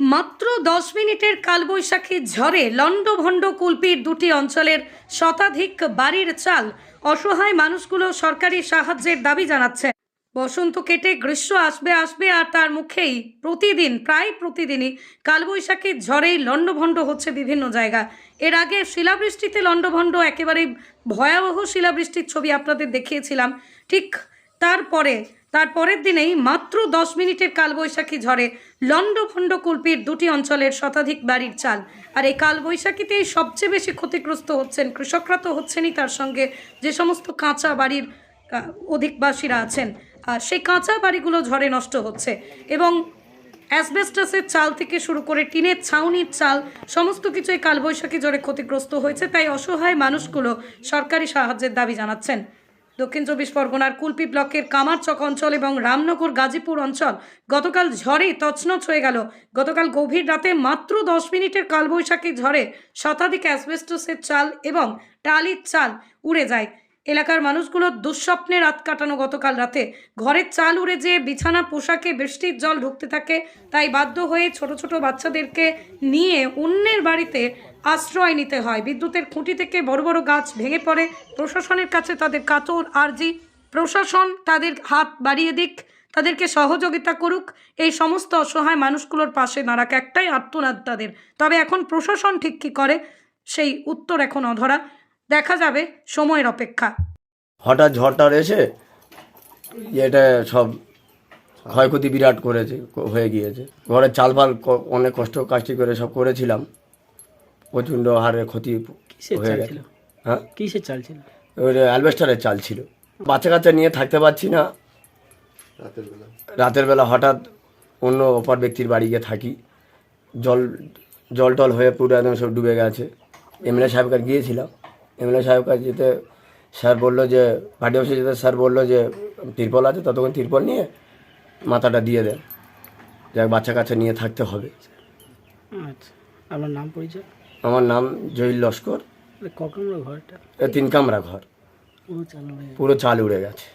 মাত্র দশ মিনিটের কালবৈশাখী ঝড়ে লণ্ডভণ্ড কুলপির দুটি অঞ্চলের শতাধিক বাড়ির চাল অসহায় মানুষগুলো সরকারি সাহায্যের দাবি জানাচ্ছে। বসন্ত কেটে গ্রীষ্ম আসবে আসবে, আর তার মুখেই প্রতিদিন, প্রায় প্রতিদিনই কালবৈশাখীর ঝড়েই লণ্ডভণ্ড হচ্ছে বিভিন্ন জায়গা এর আগে শিলাবৃষ্টিতে লণ্ডভণ্ড একেবারেই ভয়াবহ শিলাবৃষ্টির ছবি আপনাদের দেখিয়েছিলাম। ঠিক তারপরে তারপরের দিনেই মাত্র দশ মিনিটের কালবৈশাখী ঝড়ে লণ্ডভণ্ড কুলপির দুটি অঞ্চলের শতাধিক বাড়ির চাল। আর এই কালবৈশাখীতেই সবচেয়ে বেশি ক্ষতিগ্রস্ত হচ্ছেন, কৃষকরা তো হচ্ছেনই তার সঙ্গে যে সমস্ত কাঁচা বাড়ির অধিকবাসীরা আছেন। সেই কাঁচা বাড়িগুলো ঝড়ে নষ্ট হচ্ছে এবং অ্যাসবেস্টাসের চাল থেকে শুরু করে টিনের ছাউনির চাল, সমস্ত কিছুই কালবৈশাখী ঝড়ে ক্ষতিগ্রস্ত হয়েছে। তাই অসহায় মানুষগুলো সরকারি সাহায্যের দাবি জানাচ্ছেন। দক্ষিণ চব্বিশ পরগনার কুলপি ব্লকের কামারচক অঞ্চল এবং রামনগর গাজীপুর অঞ্চল গতকাল ঝড়ে তছনছ হয়ে গেল। গতকাল গভীর রাতে মাত্র দশ মিনিটের কালবৈশাখী ঝড়ে শতাধিক অ্যাসবেস্টসের চাল এবং টালির চাল উড়ে যায়। এলাকার মানুষগুলো দুঃস্বপ্নে রাত কাটানো গতকাল রাতে। ঘরের চাল উড়ে যেয়ে বিছানা, পোশাকে বৃষ্টির জল ঢুকতে থাকে। তাই বাধ্য হয়ে ছোট ছোট বাচ্চাদেরকে নিয়ে অন্যের বাড়িতে আশ্রয় নিতে হয়। বিদ্যুতের খুঁটি থেকে বড় বড় গাছ ভেঙে পড়ে। প্রশাসনের কাছে তাদের কাতর আর্জি। প্রশাসন তাদের হাত বাড়িয়ে দিক, তাদেরকে সহযোগিতা করুক। এই সমস্ত অসহায় মানুষগুলোর পাশে দাঁড়াক একটাই আত্মনাদ তাদের। তবে এখন প্রশাসন ঠিক কী করে, সেই উত্তর এখন অধরা। দেখা যাবে সময়ের অপেক্ষা। হঠাৎ ঝড়টার এসে এটা সব ক্ষয়ক্ষতি বিরাট করেছে, হয়ে গিয়েছে। ঘরের চাল ফাল ক- অনেক কষ্ট কাজটি করে সব করেছিলাম। প্রচণ্ড হারে ক্ষতি হয়ে গেছে। হ্যাঁ? কিসের চাল ছিল? ওই অ্যালবেস্টারের চাল ছিল। বাচ্চা কাচ্চা নিয়ে থাকতে পারছি না। রাতের বেলা। হঠাৎ অন্য অপর ব্যক্তির বাড়ি গিয়ে থাকি। জল জল টল হয়ে পুরো একদম সব ডুবে গেছে। এমএলএ সাহেব কাছে গিয়েছিলাম। এমএলএ সাহেব কাছে যেতে স্যার বলল যে পার্টি অফিসে যেতে স্যার বলল যে তিরপল আছে ততক্ষণ তিরপল নিয়ে মাথাটা দিয়ে দেন। যাক বাচ্চা কাচ্চা নিয়ে থাকতে হবে। আচ্ছা। আপনার নাম পরিচয়? আমার নাম জহির লস্কর। ঘরটা? তিন কামরা ঘর। পুরো চাল উড়ে গেছে।